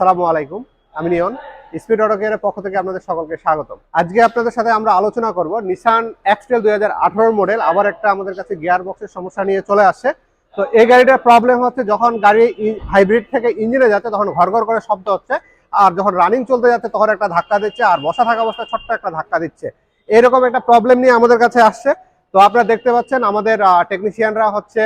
আসসালামু আলাইকুম, আমি নিয়ন। স্পিড অটো কেয়ারের পক্ষ থেকে আপনাদের সকলকে স্বাগতম। আজকে আপনাদের সাথে আমরা আলোচনা করব নিসান এক্সটেল দুই হাজার আঠারো মডেল আবার একটা আমাদের কাছে গিয়ার বক্সের সমস্যা নিয়ে চলে আসছে। তো এই গাড়িটার প্রবলেম হচ্ছে যখন গাড়ি হাইব্রিড থেকে ইঞ্জিনে যাচ্ছে, তখন ঘর ঘর করে শব্দ হচ্ছে, আর যখন রানিং চলতে যাচ্ছে, তখন একটা ধাক্কা দিচ্ছে, আর বসা থাকা অবস্থায় ছোট্ট একটা ধাক্কা দিচ্ছে। এরকম একটা প্রবলেম নিয়ে আমাদের কাছে আসছে। তো আপনারা দেখতে পাচ্ছেন আমাদের টেকনিশিয়ানরা হচ্ছে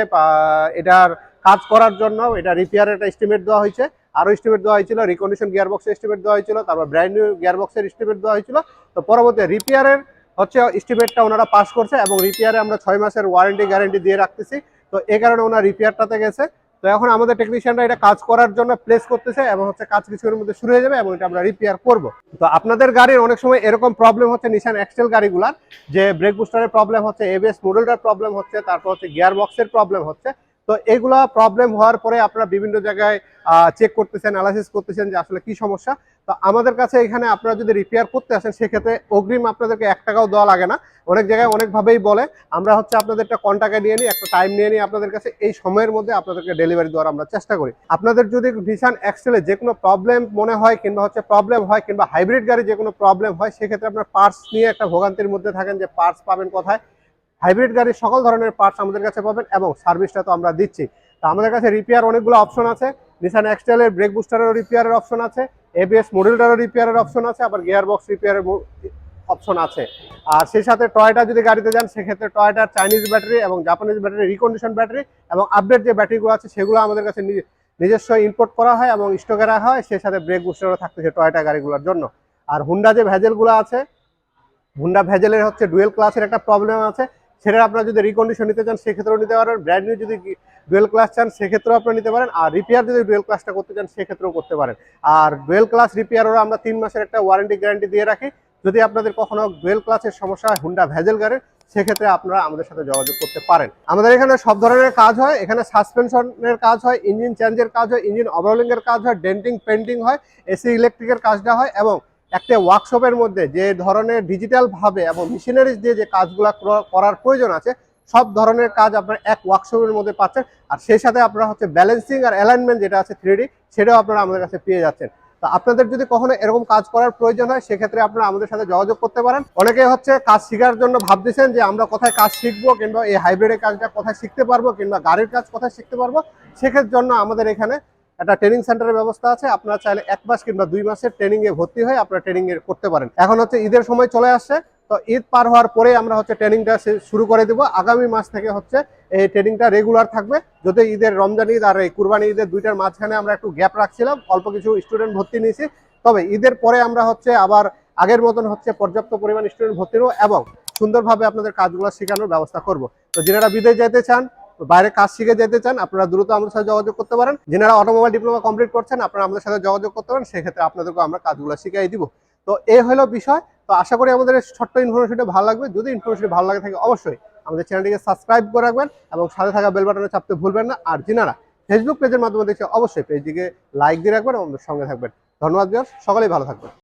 এটার কাজ করার জন্য, এটা রিপেয়ারের একটা এস্টিমেট দেওয়া হয়েছে। আরও এস্টিমেট দেওয়া হয়েছিল রিকন্ডিশন গিয়ার বক্সের এস্টিমেট দেওয়া হয়েছিল, তারপর ব্র্যান্ড নিউ গিয়ার বক্সের এস্টিমেট দেওয়া হয়েছিল। তো পরবর্তী রিপেয়ারের হচ্ছে এস্টিমেটটা ওনারা পাস করছে এবং রিপেয়ারে আমরা ছয় মাসের ওয়ারেন্টি গ্যারেন্টি দিয়ে রাখতেছি। তো এই কারণে ওনার রিপেয়ারটাতে গেছে। তো এখন আমাদের টেকনিশিয়ানরা এটা কাজ করার জন্য প্লেস করতেছে এবং হচ্ছে কাজ কিছুক্ষণের মধ্যে শুরু হয়ে যাবে এবং এটা আমরা রিপেয়ার করব। তো আপনাদের গাড়ির অনেক সময় এরকম প্রবলেম হচ্ছে নিশান এক্সেল গাড়িগুলার, যে ব্রেক বুস্টারের প্রবলেম হচ্ছে এবিএস মডেলটার প্রবলেম হচ্ছে, তারপর হচ্ছে গিয়ার বক্সের প্রবলেম হচ্ছে। তো এগুলা প্রবলেম হওয়ার পরে আপনারা বিভিন্ন জায়গায় চেক করতেছেন অ্যানালাইসিস করতেছেন যে আসলে কি সমস্যা। তো আমাদের কাছে এখানে আপনারা যদি রিপেয়ার করতে আসেন, সেক্ষেত্রে অগ্রিম আপনাদেরকে এক টাকাও দেওয়া লাগে না। অনেক জায়গায় অনেকভাবেই বলে, আমরা হচ্ছে আপনাদের একটা কন্টাক্টে নিয়ে নিই, একটা টাইম নিয়ে নিই আপনাদের কাছে, এই সময়ের মধ্যে আপনাদেরকে ডেলিভারি দেওয়ার আমরা চেষ্টা করি। আপনাদের যদি ভিশান এক্সেলে যে কোনো প্রবলেম মনে হয়, কিংবা হচ্ছে প্রবলেম হয়, কিংবা হাইব্রিড গাড়ি যে কোনো প্রবলেম হয়, সেক্ষেত্রে আপনার পার্টস নিয়ে একটা ভোগান্তির মধ্যে থাকেন যে পার্টস পাবেন কোথায়। হাইব্রিড গাড়ির সকল ধরনের পার্টস আমাদের কাছে পাবেন এবং সার্ভিসটা তো আমরা দিচ্ছি। তো আমাদের কাছে রিপেয়ার অনেকগুলো অপশন আছে। নিসান এক্সটেলের ব্রেক বুস্টারেরও রিপেয়ারের অপশন আছে। এবিএস মডেলটারও রিপেয়ারের অপশন আছে। আবার গিয়ার বক্স রিপেয়ারের অপশন আছে। আর সেই সাথে টয়টা যদি গাড়িতে যান, সেক্ষেত্রে টয়টার চাইনিজ ব্যাটারি এবং জাপানিজ ব্যাটারি রিকন্ডিশন ব্যাটারি এবং আপডেট যে ব্যাটারিগুলো আছে, সেগুলো আমাদের কাছে নিজস্ব ইম্পোর্ট করা হয় এবং স্টকে রাখা হয়। সেই সাথে ব্রেক বুস্টারও থাকতেছে টয়টা গাড়িগুলোর জন্য। আর হুন্ডা যে ভেজেলগুলো আছে হুন্ডা ভেজেলের হচ্ছে ডুয়েল ক্লাসের একটা প্রবলেম আছে। সেটা আপনারা যদি রিকন্ডিশন নিতে চান, সেক্ষেত্রেও নিতে পারেন। ব্র্যান্ড নিউ যদি ডুয়েল ক্লাস চান, সেক্ষেত্রেও আপনারা নিতে পারেন। আর রিপেয়ার যদি ডুয়েল ক্লাসটা করতে চান, সেক্ষেত্রেও করতে পারেন। আর ডুয়েল ক্লাস রিপেয়ারও আমরা তিন মাসের একটা ওয়ারেন্টি গ্যারান্টি দিয়ে রাখি। যদি আপনাদের কখনো ডুয়েল ক্লাসের সমস্যা হয় হুন্ডা ভেজেল গাড়ির সেক্ষেত্রে আপনারা আমাদের সাথে যোগাযোগ করতে পারেন। আমাদের এখানে সব ধরনের কাজ হয়। এখানে সাসপেনশনের কাজ হয় ইঞ্জিন চেঞ্জের কাজ হয় ইঞ্জিন ওভারলিং এর কাজ হয় ডেন্টিং পেন্টিং হয় এসি ইলেকট্রিকের কাজটা হয় এবং একটা ওয়ার্কশপের মধ্যে যে ধরনের ডিজিটাল ভাবে এবং মেশিনারিজ দিয়ে যে কাজগুলো করার প্রয়োজন আছে, সব ধরনের কাজ আপনার এক ওয়ার্কশপের মধ্যে পাচ্ছেন। আর সেই সাথে আপনারা হচ্ছে ব্যালেন্সিং আর অ্যালাইনমেন্ট যেটা আছে থ্রি সেটাও আপনারা আমাদের কাছে পেয়ে যাচ্ছেন। তো আপনাদের যদি কখনো এরকম কাজ করার প্রয়োজন হয়, সেক্ষেত্রে আপনারা আমাদের সাথে যোগাযোগ করতে পারেন। অনেকে হচ্ছে কাজ শেখার জন্য ভাবতেছেন যে আমরা কোথায় কাজ শিখব কিংবা এই হাইব্রিডের কাজটা কোথায় শিখতে পারব কিংবা গাড়ির কাজ কোথায় শিখতে পারব। সেক্ষেত্রে জন্য আমাদের এখানে একটা ট্রেনিং সেন্টারের ব্যবস্থা আছে। আপনারা চাইলে এক মাস কিংবা দুই মাসের ট্রেনিং এ ভর্তি হয়ে আপনারা ট্রেনিং করতে পারেন। এখন হচ্ছে ঈদের সময় চলে আসছে। তো ঈদ পার হওয়ার পরে আমরা হচ্ছে ট্রেনিংটা শুরু করে দেবো। আগামী মাস থেকে হচ্ছে এই ট্রেনিংটা রেগুলার থাকবে। যদি ঈদের রমজান ঈদ আর এই কুরবানি ঈদের দুইটার মাঝখানে আমরা একটু গ্যাপ রাখছিলাম, অল্প কিছু স্টুডেন্ট ভর্তি নিয়েছি। তবে ঈদের পরে আমরা হচ্ছে আবার আগের মতন হচ্ছে পর্যাপ্ত পরিমাণ স্টুডেন্ট ভর্তি নেব এবং সুন্দরভাবে আপনাদের কাজগুলো শেখানোর ব্যবস্থা করব। তো যারা বিদেশ যেতে চান বাইরে কাজ শিখে যেতে চান, আপনারা দ্রুত আমাদের সাথে যোগাযোগ করতে পারেন। যারা অটোমোবাইল ডিপ্লোমা কমপ্লিট করছেন, আপনারা আমাদের সাথে যোগাযোগ করতে পারেন, সেক্ষেত্রে আপনাদেরকে আমরা কাজগুলো শিখিয়ে দিব। তো এই হলো বিষয়। তো আশা করি আমাদের ছোট্ট ইনফরমেশনটা ভালো লাগবে। যদি ইনফরমেশন ভালো লাগে থাকে, অবশ্যই আমাদের চ্যানেলটিকে সাবস্ক্রাইব করে রাখবেন এবং সাথে থাকা বেল বাটনে চাপতে ভুলবেন না। আর যিনারা ফেসবুক পেজের মাধ্যমে দেখছে অবশ্যই পেজটিকে লাইক দিয়ে রাখবেন আমাদের সঙ্গে থাকবেন। ধন্যবাদ সকলেই ভালো থাকবেন।